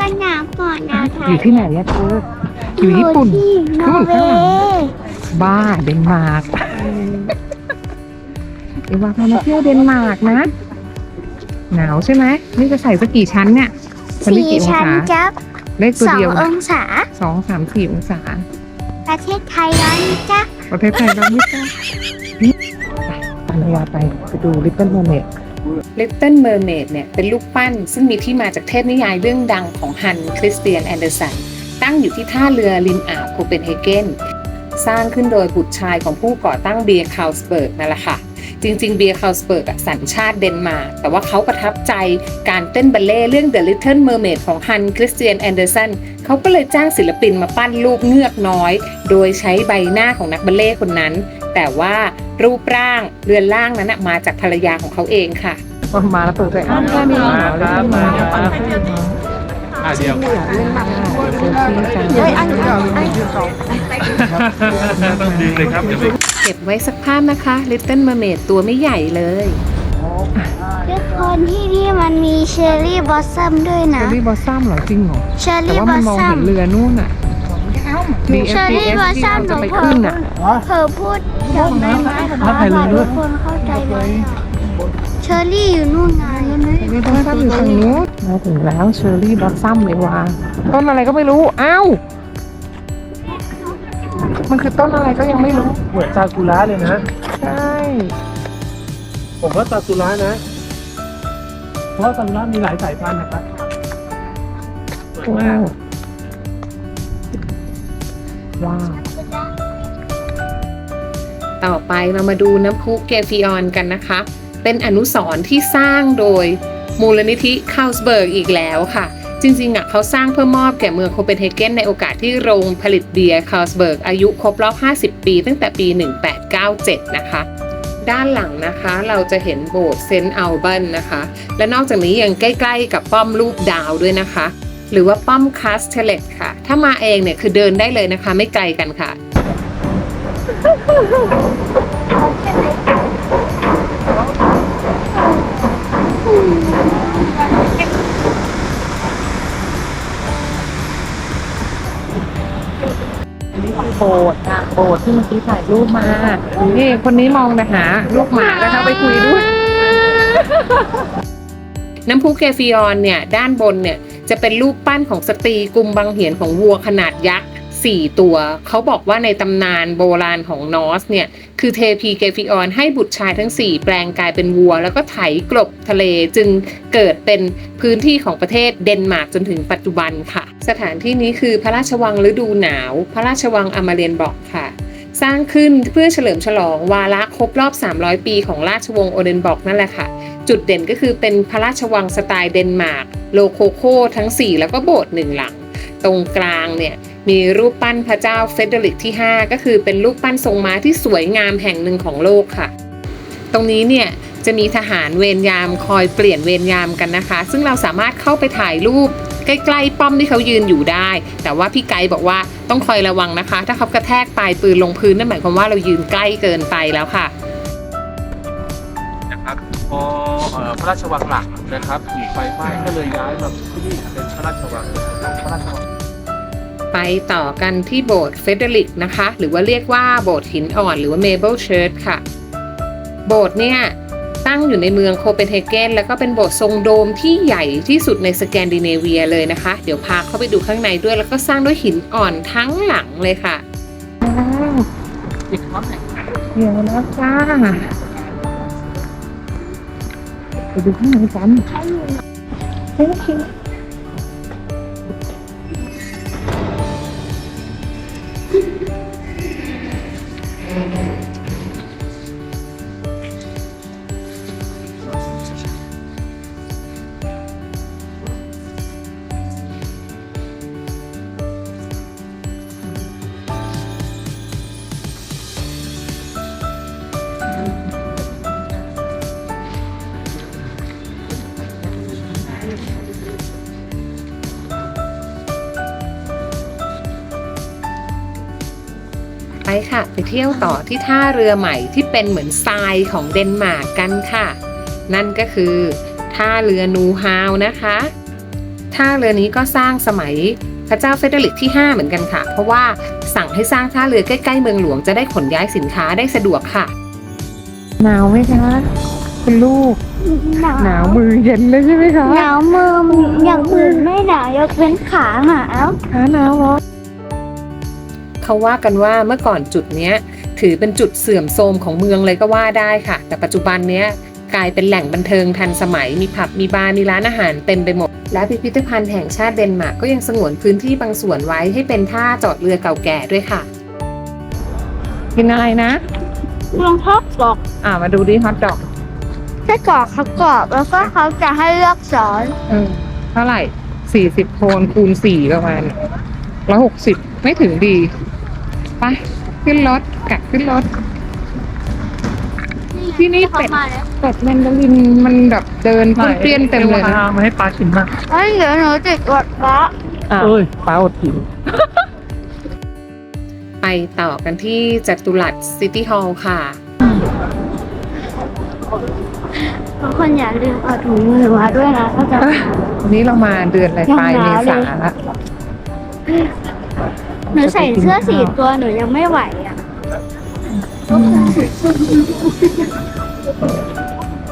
กันหนาวก่อนนะอยู่ที่ไหนอะเธออยู่ญี่ปุ่นที่นอร์เวย์บ้าเดนมาร์กเดี๋ยวว่าพามาเที่ยวเดนมาร์กนะ หนาวใช่ไหมนี่จะใส่สักกี่ชั้นเนี่ยมันได้สี่กี่องชั้นศาจับเลขตัวสองเดียวอนะงศาสองสามสี่องศา ประเทศไทยร้อนจ้ะประเทศไทยเราไม่ใช่นี่ไปตามวาไปไปดู Little Mermaid Little Mermaid เนี่ยเป็นลูกปั้นซึ่งมีที่มาจากเทพนิยายเรื่องดังของฮันคริสเตียนแอนเดอร์สันตั้งอยู่ที่ท่าเรือริมอ่าวโคเปนเฮเกนสร้างขึ้นโดยบุตรชายของผู้ก่อตั้งเบียร์คาวสเบิร์กนั่นแหละค่ะ จริงๆเบียร์คาลสเบิร์กอะสัญชาติเดนมาร์กแต่ว่าเขาประทับใจการเต้นบัลเล่ต์เรื่อง The Little Mermaid ของฮันคริสเตียนแอนเดอร์สันเขาก็เลยจ้างศิลปินมาปั้นรูปเงือกน้อย โดยใช้ใบหน้าของนักบัลเล่ต์คนนั้น แต่ว่ารูปร่างเรือนร่างนั้นนะมาจากภรรยาของเขาเองค่ะ มาแล้วเปิดใจอ้าวแค่นี้มาครับมาครับ อะเดี๋ยวเฮ้ยอันอันต้องดึงเลยครับเดี๋ยวไปเก็บไว้สักภาพนะคะ Little Mermaid ตัวไม่ใหญ่เลย ทุกคนที่นี่มันมีเชอร์รี่บอสซัมด้วยเชอนะรี่บอสซัมเหรอจริงเหรอเชอร์แต่รี่ว่าบมัอนสมองซัม เห็นเรือนู่นอะ เชอร์รี่ BFTS บอสที่ซัม เราหนูจะไปเผลอขึ้นอะเผลอพูดเดี๋ยวไม่มาทุกคนเข้าใจเลย เชอร์รี่อยู่นู่นไงเชอรี่บอสซัมอยู่ตรงนู้นมาถึงแล้วเชอรี่บอสซัมเลยว่ะต้นอะไรก็ไม่รู้อ้าวมันคือต้นอะไรก็ยังไม่รู้ เหมือนซากุระเลยนะ ใช่ ผมว่าซากุระนะ เพราะว่าซากุระมีหลายสายพันธุ์นะครับสวยว้ามากวว้าวต่อไปเรามาดูน้ำพุเกฟิออนกันนะคะ เป็นอนุสรณ์ที่สร้างโดยมูลนิธิคาลสเบิร์กอีกแล้วค่ะ จริงๆอะเขาสร้างเพื่อมอบแก่เมืองโคเปนเฮเกนในโอกาสที่โรงผลิตเบียร์คาลสเบิร์กอายุครบรอบ 50 ปี ตั้งแต่ปี 1897 นะคะด้านหลังนะคะเราจะเห็นโบสถ์เซนต์อัลบันนะคะ และนอกจากนี้ยังใกล้ๆกับป้อมรูปดาวด้วยนะคะ หรือว่าป้อมคาสเทเลตค่ะ ถ้ามาเองเนี่ยคือเดินได้เลยนะคะ ไม่ไกลกันค่ะ โบสถ์อะโบสถ์ที่เมื่อกี้ถ่ายรูปมา นี่คนนี้มองนะหาลูกหมานะคะไปคุยด้วย น้ำพุเกฟิออนเนี่ย ด้านบนเนี่ย จะเป็นรูปปั้นของสตรีกุมบังเหียนของวัวขนาดยักษ์4ตัว เขาบอกว่าในตำนานโบราณของนอสเนี่ย คือเทพีเกฟิออนให้บุตรชายทั้ง 4 แปลงกายเป็นวัว แล้วก็ไถกลบทะเลจึงเกิดเป็นพื้นที่ของประเทศเดนมาร์กจนถึงปัจจุบันค่ะ สถานที่นี้คือพระราชวังฤดูหนาว พระราชวังอมาเรียนบอกค่ะ สร้างขึ้นเพื่อเฉลิมฉลองวาระครบรอบ 300 ปีของราชวงศ์โอเดนบอกนั่นแหละค่ะ จุดเด่นก็คือเป็นพระราชวังสไตล์เดนมาร์กโลโคโคทั้ง 4 แล้วก็โบสถ์หนึ่งหลัง ตรงกลางเนี่ยมีรูปปั้นพระเจ้าเฟเดริกที่ 5 ก็คือเป็นรูปปั้นทรงม้าที่สวยงามแห่งหนึ่งของโลกค่ะ ตรงนี้เนี่ยจะมีทหารเวรยามคอยเปลี่ยนเวรยามกันนะคะ ซึ่งเราสามารถเข้าไปถ่ายรูป ใกล้ๆป้อมที่เขายืนอยู่ได้ แต่ว่าพี่ไกด์บอกว่าต้องคอยระวังนะคะ ถ้าเขากระแทกปลายปืนลงพื้นนั่นหมายความว่าเรายืนใกล้เกินไปแล้วค่ะนะครับพอเอ่อพระราชวังหลักนะครับถูกไฟไหม้ก็เลยย้ายมาที่นี่เป็นพระราชวังพระราชวังไปต่อกันที่โบสถ์เฟเดริกนะคะ หรือว่าเรียกว่าโบสถ์หินอ่อนหรือว่าเมเบิลเชิร์ชค่ะ โบสถ์เนี่ย ตั้งอยู่ในเมืองโคเปนเฮเกนแล้วก็เป็นโบสถ์ทรงโดมที่ใหญ่ที่สุดในสแกนดิเนเวียเลยนะคะ เดี๋ยวพาเข้าไปดูข้างในด้วยแล้วก็สร้างด้วยหินอ่อนทั้งหลังเลยค่ะเดี๋ยวนะจ้าไปดูข้างในกันเฮ้ยคิ ค่ะ ไปเที่ยวต่อที่ท่าเรือใหม่ที่เป็นเหมือนทรายของเดนมาร์กกันค่ะ นั่นก็คือท่าเรือนูฮาวนะคะท่าเรือนี้ก็สร้างสมัยพระเจ้าเฟเดริกที่ 5 เหมือนกันค่ะ เพราะว่าสั่งให้สร้างท่าเรือใกล้ๆเมืองหลวงจะได้ขนย้ายสินค้าได้สะดวกค่ะ หนาวไหมคะคุณลูก หนาวมือเย็นเลยใช่ไหมคะ หนาวมืออย่างอื่นไม่หนาว ยกเว้นขาหนาวขาหนาวเหรอ เขาว่ากันว่าเมื่อก่อนจุดเนี้ยถือเป็นจุดเสื่อมโทรมของเมืองเลยก็ว่าได้ค่ะ แต่ปัจจุบันเนี้ยกลายเป็นแหล่งบันเทิงทันสมัย มีผับ มีบาร์ มีร้านอาหารเต็มไปหมด และพิพิธภัณฑ์แห่งชาติเดนมาร์กก็ยังสงวนพื้นที่บางส่วนไว้ให้เป็นท่าจอดเรือเก่าแก่ด้วยค่ะ กินอะไรนะลองทอดกรอบอ่ามาดูดิฮอทดอกไส้กรอกเขากรอบแล้วก็เขาจะให้เลือกซอสเออเท่าไหร่สี่สิบโคนคูณสี่ประมาณร้อยหกสิบไม่ถึงดี ไปขึ้นรถกลับขึ้นรถ ที่นี่เป็ดขามาแล้วเป็ดแมนดารินมันแบบเดินป้วนเปี้ยนเต็มเลยนะมาให้ปลาชิมมากเฮ้ยเดี๋ยวหนูติดกดละอะเอ้ยปลาอดกินไปต่อกันที่จัตุรัสซิตี้ฮอลล์ค่ะ ทุกคนอย่าลืมเอาถุงมือมาด้วยนะก็จะวันนี้เรามาเดือนอะไรปลายเมษาละ หนูใส่เสื้อสีตัวหนูยังไม่ไหวอะ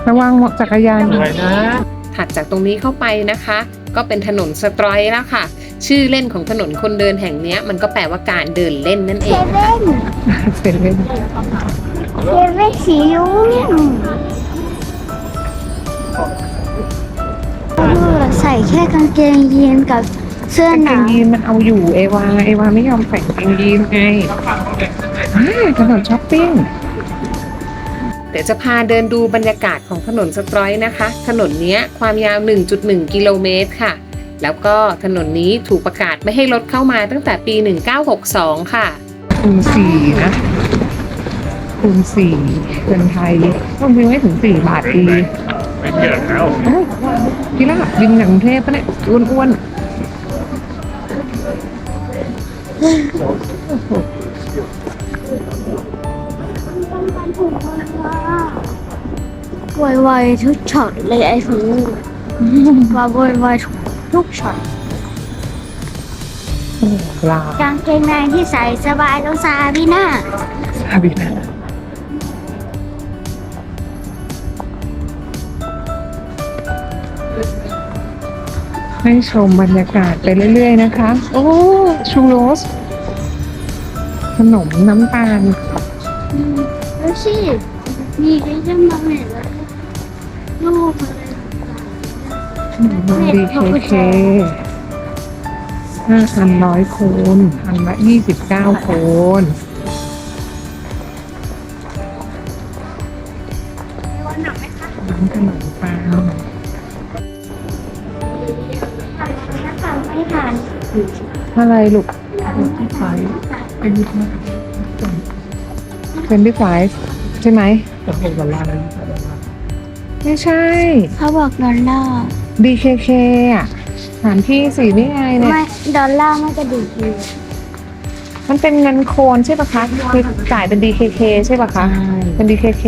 ระวังจักรยานอะไรนะ ถัดจากตรงนี้เข้าไปนะคะ ก็เป็นถนนสตรอยแล้วค่ะ ชื่อเล่นของถนนคนเดินแห่งเนี้ยมันก็แปลว่าการเดินเล่นนั่นเอเซงเว่นเสร็จเลยเซเว่นสีลุ้งเออใส่แค่กางเกงยีนกับ เสื้อกางหเกนางวยีนมันเอาอยู่เอวาเอวาไม่ยอมใส่กางเกงยีนไงอ้าวถนนช้อปปิ้ง เดี๋ยวจะพาเดินดูบรรยากาศของถนนสตรอยนะคะ ถนนเนี้ยความยาว 1.1 กิโลเมตรค่ะ แล้วก็ถนนนี้ถูกประกาศไม่ให้รถเข้ามาตั้งแต่ปี 1962 ค่ะ คูณสี่นะคูณสี่เงินไทยต้องบินไม่ถึงสี่บาทดีเป็นเยอะแล้วเอ้าพี่ลาบบินจากกรุงเทพปะเนี่ยอ้วน วายวายทุกช็อตเลยไอ้ถุงมือว่าโวยวายทุกช็อตๆปลากางเกงในที่ใส่สบายต้องซาบีน่าซาบินะ ให้ชมบรรยากาศไปเรื่อยๆนะคะ โอ้ชูโรส ขนมน้ำตาลแล้วสิมีก็จะมาเหม็นแล้วลูกอะไรดีเคเคห้าพันร้อยโคนพันละยี่สิบเก้าโคนหนักไหมคะน้ำขนมปัง อะไรลูกไม่ทานเป็นเป็นบิ๊กไฟใช่ไหมจะเป็นดอลลาร์นะไม่ใช่ เขาบอกดอลลาร์ DKK อะสถานที่สีนี่ไงเนี่ยไม่ดอลลาร์ไม่กระดูกอยู่มันเป็นเงินโคนใช่ปะคะ คือจ่ายเป็น DKK ใช่ปะคะ เป็น DKK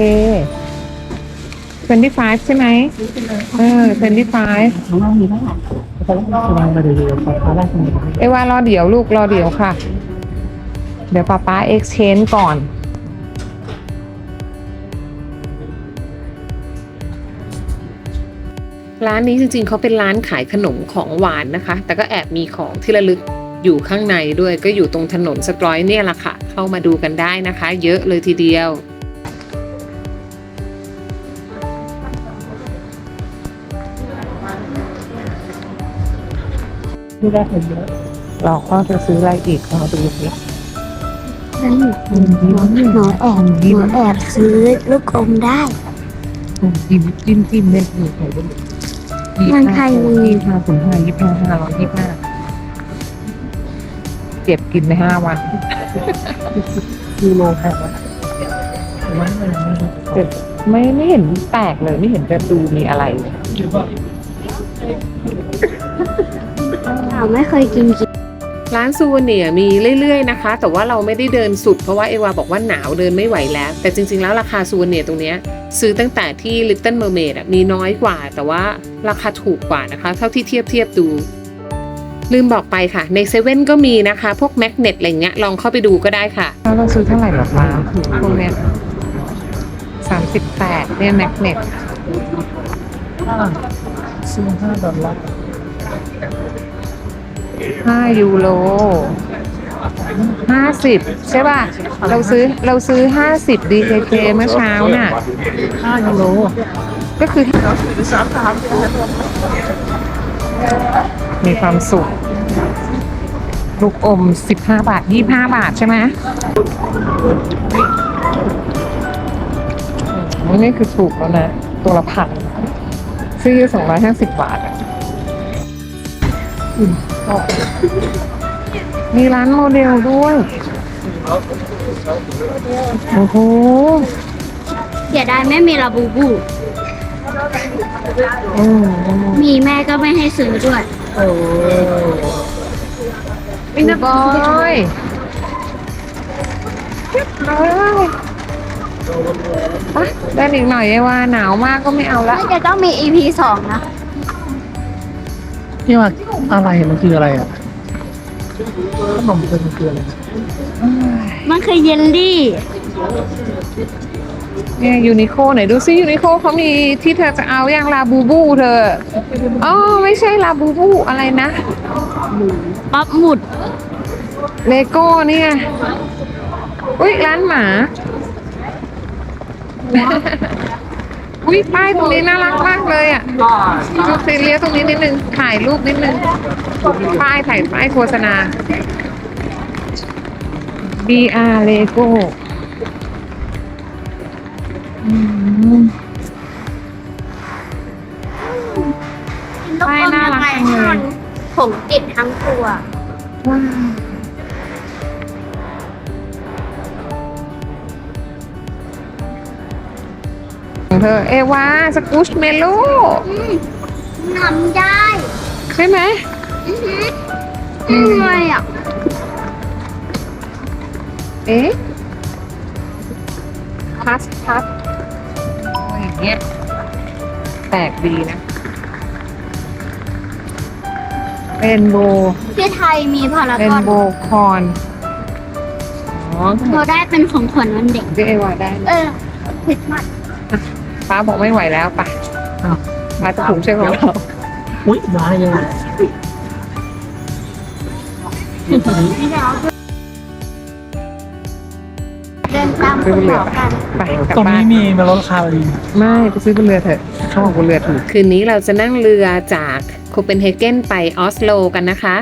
25 ใช่ไหมเออ25ข้างล่างมีเท่าไหร่เขาวางไปเดี๋ยวๆขอท้าได้ตรงนี้เอวารอเดี๋ยวลูกรอเดี๋ยวค่ะ เดี๋ยวป้าป้า exchange ก่อน ร้านนี้จริงๆเขาเป็นร้านขายขนมของหวานนะคะ แต่ก็แอบมีของที่ระลึกอยู่ข้างในด้วยก็อยู่ตรงถนนสตรอยเนี่ยแหละค่ะ เข้ามาดูกันได้นะคะ เยอะเลยทีเดียว ที่ได้คนเยอะเราก็จะซื้ออะไรอีกเราดูสินั่นหนูหนูแอบหนูแอบซื้อลูกอมได้จิ้มจิ้มจิ้มเล่นอยู่ไหนบ้างมันใครมียี่ห้าถึงห้ายี่ห้าห้าร้อยยี่ห้าเก็บกินในห้าวันกิโลแพงไหมผมว่าไม่ไม่เก็บไม่ไม่เห็นแปลกเลยไม่เห็นจะดูมีอะไร คิดว่าหนูไม่เคยกินกินร้านซูเวเนียร์มีเรื่อยๆนะคะ แต่ว่าเราไม่ได้เดินสุดเพราะว่าเอวาบอกว่าหนาวเดินไม่ไหวแล้ว แต่จริงๆแล้วราคาซูเวเนียร์ตรงเนี้ยซื้อตั้งแต่ที่ Little Mermaid อะมีน้อยกว่า แต่ว่าราคาถูกกว่านะคะ เท่าที่เทียบเทียบๆดูลืมบอกไปค่ะ ในเซเว่นก็มีนะคะ พวกแมกเนตอะไรเงี้ยลองเข้าไปดูก็ได้ค่ะ แล้วเราซื้อเท่าไหร่หรอคะพวกเนี้ยสามสิบแปดเนี่ยแมกเนตห้าซื้อห้าดอลลาร์ ห้ายูโรห้าสิบใช่ป่ะ เราซื้อเราซื้อห้าสิบ DKK เมื่อเช้าน่ะห้ายูโร ก็คือมีความสุข ลูกอม 15 บาท 25 บาทใช่ไหมอืมนี่คือถูกแล้วนะ ตัวละพันซื้อ250บาทอะอืมชอบ มีร้านโมเดลด้วย โอ้โหเสียดายไม่มีลาบูบูอืมอืมมีแม่ก็ไม่ให้ซื้อด้วยมีนะบอยเรียบร้อยไปเดินอีกหน่อยไอ้ว่าหนาวมากก็ไม่เอาละ น่าจะต้องมี EP สองนะ พี่ว่าอะไรมันคืออะไรอะขนมเป็นมันคืออะไรมันคือเยลลี่ เนี่ยยูนิโคไหนดูซิยูนิโคเขามีที่เธอจะเอาอย่างลาบูบูเธออ๋อไม่ใช่ลาบูบูอะไรนะป๊อปหมุดเลโก้เนี่ยอุ้ยร้านหมา อุ้ยป้ายตรงนี้น่ารักมากเลยอะดูซีเรียสตรงนี้นิดนึงถ่ายรูปนิดนึงป้ายถ่ายป้ายโฆษณา BR Lego อืมลูกป้ายอมน่ารักจังเลยผมติดทั้งตัวว้าว เธอ เอวาสกูชเมโลนำได้ ใช่ไหมอือหืออืมอะไรอะ เอ๊ะพัสพัสอย่างเงี้ยแปลกดีนะเรนโบที่ไทยมีพารากเรนอนโบคอน อ๋อเราได้เป็นของขวัญวันเด็กที่เอวาได้นะ เออคริสต์มาส ป้าบอกไม่ไหวแล้วไปอ้าวมาจะถุงใช่ของเราอุ้ยมายังไงเดินตามซื้อคุบณนหมเรืออไปกันไปกลับตรงบ้านี้นมีมาลดราคาดีไม่ไปซื้อบนเรือเถอะเขาบอกบนเรือถูก คืนนี้เราจะนั่งเรือจากโคเปนเฮเกนไปออสโลกันนะคะ